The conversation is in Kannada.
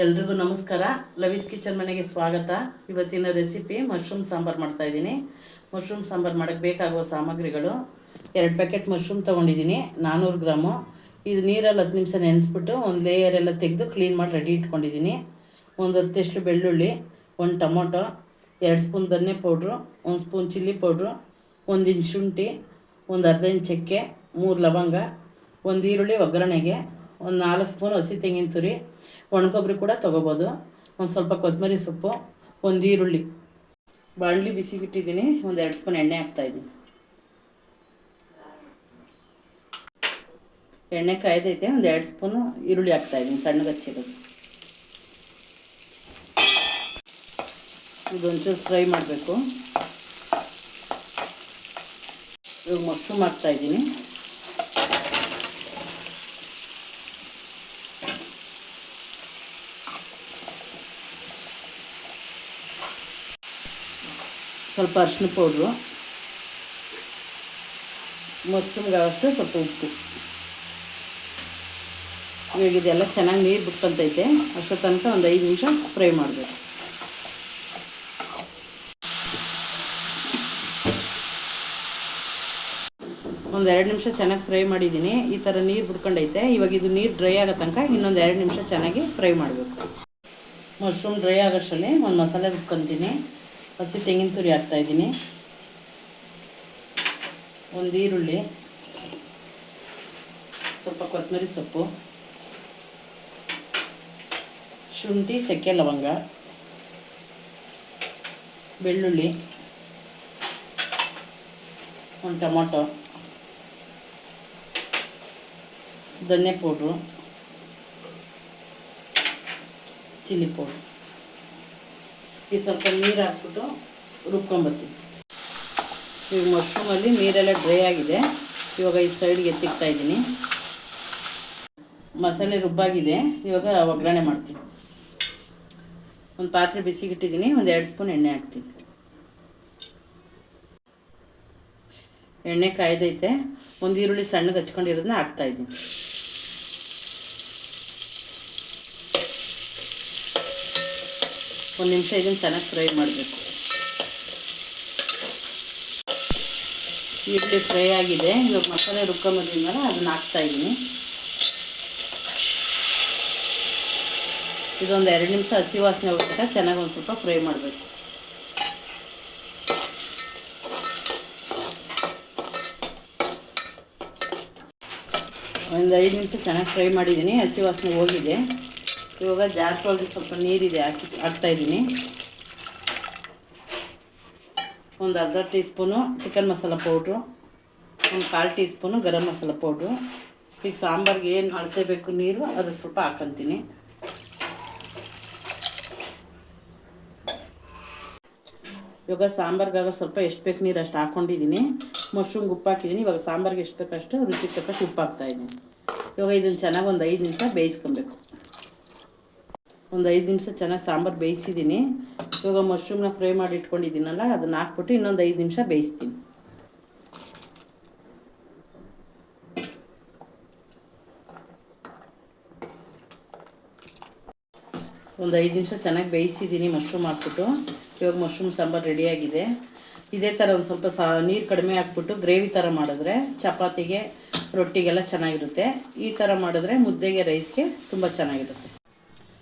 ಎಲ್ರಿಗೂ ನಮಸ್ಕಾರ. ಲವೀಸ್ ಕಿಚನ್ ಮನೆಗೆ ಸ್ವಾಗತ. ಇವತ್ತಿನ ರೆಸಿಪಿ ಮಶ್ರೂಮ್ ಸಾಂಬಾರು ಮಾಡ್ತಾ ಇದ್ದೀನಿ. ಮಶ್ರೂಮ್ ಸಾಂಬಾರು ಮಾಡೋಕ್ಕೆ ಬೇಕಾಗುವ ಸಾಮಗ್ರಿಗಳು. ಎರಡು ಪ್ಯಾಕೆಟ್ ಮಶ್ರೂಮ್ ತೊಗೊಂಡಿದ್ದೀನಿ. ನಾನ್ನೂರು ಗ್ರಾಮು. ಇದು ನೀರಲ್ಲಿ ಹತ್ತು ನಿಮಿಷ ನೆನೆಸ್ಬಿಟ್ಟು ಒಂದು ಲೇಯರ್ ಎಲ್ಲ ತೆಗೆದು ಕ್ಲೀನ್ ಮಾಡಿ ರೆಡಿ ಇಟ್ಕೊಂಡಿದ್ದೀನಿ. ಒಂದು ಹತ್ತಷ್ಟು ಬೆಳ್ಳುಳ್ಳಿ, ಒಂದು ಟೊಮೊಟೊ, ಎರಡು ಸ್ಪೂನ್ ಧನ್ಯ ಪೌಡ್ರು, ಒಂದು ಸ್ಪೂನ್ ಚಿಲ್ಲಿ ಪೌಡ್ರು, ಒಂದು ಇಂಚ್ ಶುಂಠಿ, ಒಂದು ಅರ್ಧ ಇಂಚ್ ಚಕ್ಕೆ, ಮೂರು ಲವಂಗ, ಒಂದು ಈರುಳ್ಳಿ ಒಗ್ಗರಣೆಗೆ ಒಂದು ನಾಲ್ಕು ಸ್ಪೂನ್ ಹಸಿ ತೆಂಗಿನ ತುರಿ ಒಣಕೊಬ್ಬರಿ ಕೂಡ ತೊಗೋಬೋದು. ಒಂದು ಸ್ವಲ್ಪ ಕೊತ್ತಂಬರಿ ಸೊಪ್ಪು, ಒಂದು ಈರುಳ್ಳಿ. ಬಾಣಲಿ ಬಿಸಿಗಿಟ್ಟಿದ್ದೀನಿ, ಒಂದು ಎರಡು ಸ್ಪೂನ್ ಎಣ್ಣೆ ಹಾಕ್ತಾಯಿದ್ದೀನಿ ಎಣ್ಣೆ ಕಾಯ್ದೈತೆ, ಒಂದು ಎರಡು ಸ್ಪೂನು ಈರುಳ್ಳಿ ಹಾಕ್ತಾಯಿದ್ದೀನಿ ಸಣ್ಣಗಚ್ಚಿರೋದು ಇದೊಂಚೂರು ಫ್ರೈ ಮಾಡಬೇಕು. ಇವಾಗ ಮಶ್ರೂಮ್ ಹಾಕ್ತಾಯಿದ್ದೀನಿ ಸ್ವಲ್ಪ ಅರಿಶಿನ ಪೌಡ್ರು ಮಶ್ರೂಮ್ಗಾಗಷ್ಟು ಸ್ವಲ್ಪ ಉಪ್ಪು. ಇವಾಗ ಇದೆಲ್ಲ ಚೆನ್ನಾಗಿ ನೀರು ಬಿಟ್ಕೊಂತೈತೆ ಅಷ್ಟು ತನಕ ಒಂದು ಐದು ನಿಮಿಷ ಫ್ರೈ ಮಾಡಬೇಕು. ಒಂದು ಎರಡು ನಿಮಿಷ ಚೆನ್ನಾಗಿ ಫ್ರೈ ಮಾಡಿದ್ದೀನಿ ಈ ಥರ ನೀರು ಬಿಡ್ಕೊಂಡೈತೆ ಇವಾಗ ಇದು ನೀರು ಡ್ರೈ ಆಗೋ ತನಕ ಇನ್ನೊಂದು ಎರಡು ನಿಮಿಷ ಚೆನ್ನಾಗಿ ಫ್ರೈ ಮಾಡಬೇಕು. ಮಶ್ರೂಮ್ ಡ್ರೈ ಆಗೋಷ್ಟರಲ್ಲಿ ಒಂದು ಮಸಾಲೆ ರುಬ್ಕೊತೀನಿ. ಹಸಿ ತೆಂಗಿನ ತುರಿ ಹಾಕ್ತಾಯಿದ್ದೀನಿ ಒಂದು ಈರುಳ್ಳಿ, ಸ್ವಲ್ಪ ಕೊತ್ತಂಬರಿ ಸೊಪ್ಪು, ಶುಂಠಿ, ಚಕ್ಕೆ ಲವಂಗ, ಬೆಳ್ಳುಳ್ಳಿ, ಒಂದು ಟೊಮೊಟೊ ಧನ್ಯ ಪೌಡ್ರು ಚಿಲ್ಲಿ ಪೌಡ್ರು. ಈ ಸ್ವಲ್ಪ ನೀರು ಹಾಕ್ಬಿಟ್ಟು ರುಬ್ಕೊಂಬರ್ತೀನಿ. ಈಗ ಮಶ್ರೂಮಲ್ಲಿ ನೀರೆಲ್ಲ ಡ್ರೈ ಆಗಿದೆ. ಇವಾಗ ಈ ಸೈಡ್ಗೆ ಎತ್ತಿಕ್ತಾ ಇದ್ದೀನಿ. ಮಸಾಲೆ ರುಬ್ಬಾಗಿದೆ. ಇವಾಗ ಒಗ್ಗರಣೆ ಮಾಡ್ತೀನಿ. ಒಂದು ಪಾತ್ರೆ ಬಿಸಿಗಿಟ್ಟಿದ್ದೀನಿ. ಒಂದು ಎರಡು ಸ್ಪೂನ್ ಎಣ್ಣೆ ಹಾಕ್ತೀನಿ. ಎಣ್ಣೆ ಕಾಯ್ದೈತೆ. ಒಂದು ಈರುಳ್ಳಿ ಸಣ್ಣಗೆ ಹಚ್ಕೊಂಡಿರೋದನ್ನ ಹಾಕ್ತಾಯಿದ್ದೀನಿ ಒಂದು ನಿಮಿಷ ಇದನ್ನು ಚೆನ್ನಾಗಿ ಫ್ರೈ ಮಾಡಬೇಕು. ಈರುಳ್ಳಿ ಫ್ರೈ ಆಗಿದೆ. ಇವಾಗ ಮಸಾಲೆ ಅದನ್ನು ಹಾಕ್ತಾಯಿದ್ದೀನಿ ಇದೊಂದು ಎರಡು ನಿಮಿಷ ಹಸಿ ವಾಸನೆ ಹೋಗ್ಬಿಟ್ಟ ಚೆನ್ನಾಗಿ ಒಂದು ಸ್ವಲ್ಪ ಫ್ರೈ ಮಾಡಬೇಕು. ಒಂದು ಐದು ನಿಮಿಷ ಚೆನ್ನಾಗಿ ಫ್ರೈ ಮಾಡಿದ್ದೀನಿ ಹಸಿ ವಾಸನೆ ಹೋಗಿದೆ. ಇವಾಗ ಜಾಸ್ತಿ ಸ್ವಲ್ಪ ನೀರಿದೆ ಹಾಕಿ ಹಾಕ್ತಾಯಿದ್ದೀನಿ ಒಂದು ಅರ್ಧ teaspoon chicken masala powder, ಒಂದು ಕಾಲು teaspoon garam masala powder. ಈಗ ಸಾಂಬಾರ್ಗೆ ಏನು ಅಳತೆ ಬೇಕು ನೀರು, ಅದು ಸ್ವಲ್ಪ ಹಾಕೊತೀನಿ. ಇವಾಗ ಸಾಂಬಾರ್ಗಾಗ ಸ್ವಲ್ಪ ಎಷ್ಟು ಬೇಕು ನೀರು ಅಷ್ಟು ಹಾಕ್ಕೊಂಡಿದ್ದೀನಿ ಮಶ್ರೂಮ್ ಉಪ್ಪು ಹಾಕಿದ್ದೀನಿ. ಇವಾಗ ಸಾಂಬಾರ್ಗೆ ಎಷ್ಟು ಬೇಕಷ್ಟು ರುಚಿಗೆ ತಕ್ಕಷ್ಟು ಉಪ್ಪು ಹಾಕ್ತಾಯಿದ್ದೀನಿ ಇವಾಗ ಇದನ್ನು ಚೆನ್ನಾಗಿ ಒಂದು ಐದು ನಿಮಿಷ ಬೇಯಿಸ್ಕೊಬೇಕು. ಒಂದು ಐದು ನಿಮಿಷ ಚೆನ್ನಾಗಿ ಸಾಂಬಾರು ಬೇಯಿಸಿದ್ದೀನಿ ಇವಾಗ ಮಶ್ರೂಮ್ನ ಫ್ರೈ ಮಾಡಿ ಇಟ್ಕೊಂಡಿದ್ದೀನಲ್ಲ, ಅದನ್ನು ಹಾಕ್ಬಿಟ್ಟು ಇನ್ನೊಂದು ಐದು ನಿಮಿಷ ಬೇಯಿಸ್ತೀನಿ. ಒಂದು ಐದು ನಿಮಿಷ ಚೆನ್ನಾಗಿ ಬೇಯಿಸಿದ್ದೀನಿ ಮಶ್ರೂಮ್ ಹಾಕ್ಬಿಟ್ಟು. ಇವಾಗ ಮಶ್ರೂಮ್ ಸಾಂಬಾರು ರೆಡಿಯಾಗಿದೆ ಇದೇ ಥರ ಒಂದು ಸ್ವಲ್ಪ ಸಾ, ನೀರು ಕಡಿಮೆ ಹಾಕ್ಬಿಟ್ಟು ಗ್ರೇವಿ ಥರ ಮಾಡಿದ್ರೆ ಚಪಾತಿಗೆ, ರೊಟ್ಟಿಗೆಲ್ಲ ಚೆನ್ನಾಗಿರುತ್ತೆ. ಈ ಥರ ಮಾಡಿದ್ರೆ ಮುದ್ದೆಗೆ ರೈಸ್ಗೆ ತುಂಬ ಚೆನ್ನಾಗಿರುತ್ತೆ.